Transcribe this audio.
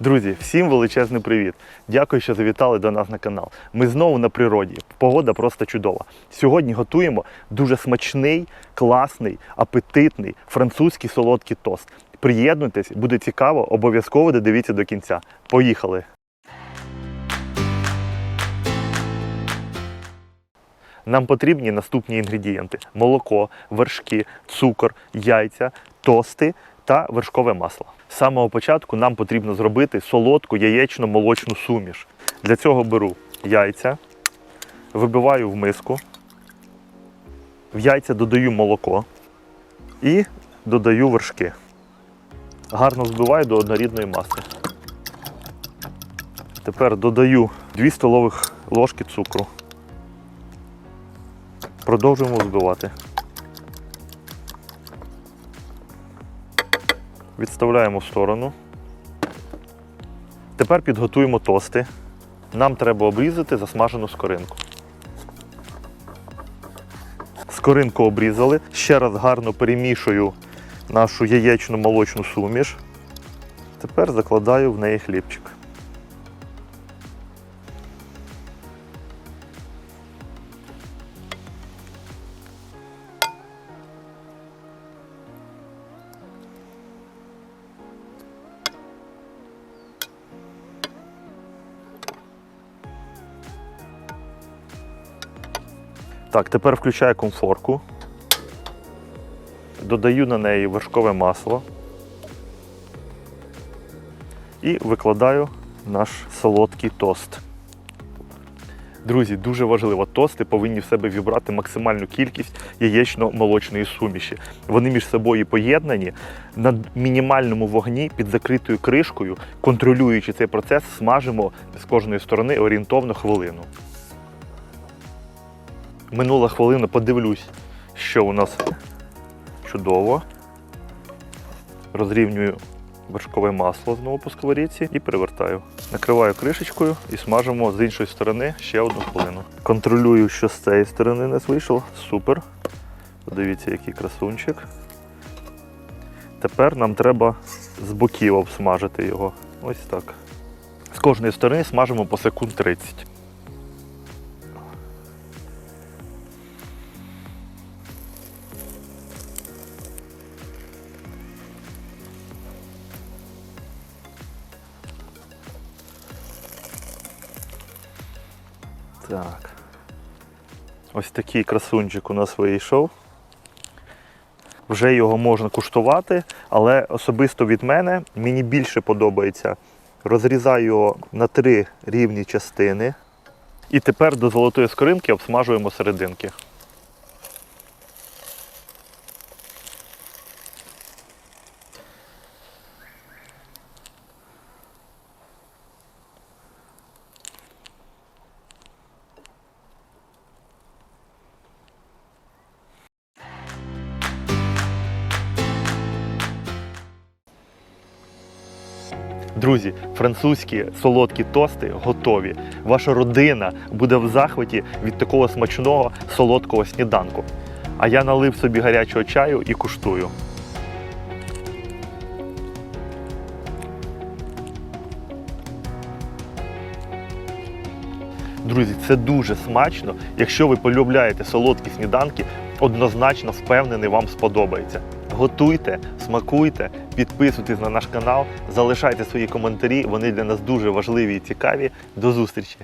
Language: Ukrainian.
Друзі, всім величезний привіт! Дякую, що завітали до нас на канал. Ми знову на природі. Погода просто чудова. Сьогодні готуємо дуже смачний, класний, апетитний французький солодкий тост. Приєднуйтесь, буде цікаво, обов'язково додивіться до кінця. Поїхали! Нам потрібні наступні інгредієнти: молоко, вершки, цукор, яйця, тости та вершкове масло. З самого початку нам потрібно зробити солодку яєчно-молочну суміш. Для цього беру яйця, вибиваю в миску, в яйця додаю молоко і додаю вершки. Гарно збиваю до однорідної маси. Тепер додаю 2 столових ложки цукру. Продовжуємо збивати. Відставляємо в сторону. Тепер підготуємо тости. Нам треба обрізати засмажену скоринку. Скоринку обрізали. Ще раз гарно перемішую нашу яєчну молочну суміш. Тепер закладаю в неї хлібчик. Так, тепер включаю комфорку. Додаю на неї вершкове масло і викладаю наш солодкий тост. Друзі, дуже важливо, тости повинні в себе вібрати максимальну кількість яєчно-молочної суміші. Вони між собою поєднані на мінімальному вогні під закритою кришкою, контролюючи цей процес, смажимо з кожної сторони орієнтовно хвилину. Минула хвилина, подивлюсь, що у нас чудово. Розрівнюю вершкове масло знову по сковорідці і перевертаю. Накриваю кришечкою і смажимо з іншої сторони ще одну хвилину. Контролюю, що з цієї сторони не вийшло. Супер. Подивіться, який красунчик. Тепер нам треба з боків обсмажити його. Ось так. З кожної сторони смажимо по секунд 30. Так. Ось такий красунчик у нас вийшов. Вже його можна куштувати, але особисто від мене мені більше подобається. Розрізаю його на три рівні частини. І тепер до золотої скоринки обсмажуємо серединки. Друзі, французькі солодкі тости готові. Ваша родина буде в захваті від такого смачного солодкого сніданку. А я налив собі гарячого чаю і куштую. Друзі, це дуже смачно. Якщо ви полюбляєте солодкі сніданки, однозначно впевнений, вам сподобається. Готуйте, смакуйте, підписуйтесь на наш канал, залишайте свої коментарі. Вони для нас дуже важливі і цікаві. До зустрічі!